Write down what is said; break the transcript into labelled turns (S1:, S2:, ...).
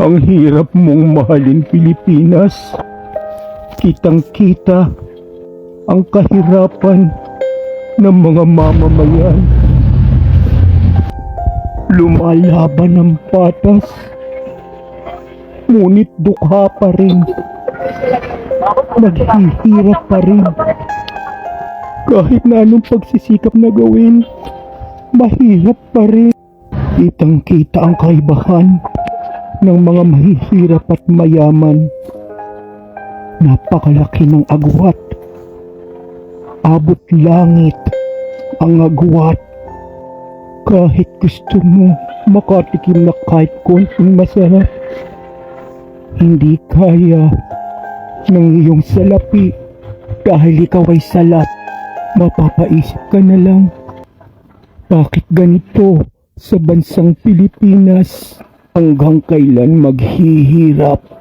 S1: Ang hirap mong mahalin Pilipinas. Kitang-kita ang kahirapan ng mga mamamayan. Lumalaban ang patas. Ngunit dukha pa rin. Naghihirap pa rin. Kahit na anong pagsisikap na gawin, mahirap pa rin. Kitang-kita ang kaibahan ng mga mahihirap at mayaman. Napakalaki ng agwat. Abot langit ang agwat. Kahit gusto mo makatikim na kahit konting masarap, hindi kaya ng iyong salapi dahil ikaw ay salat. Mapapaisip ka na lang, bakit ganito sa bansang Pilipinas hanggang kailan maghihirap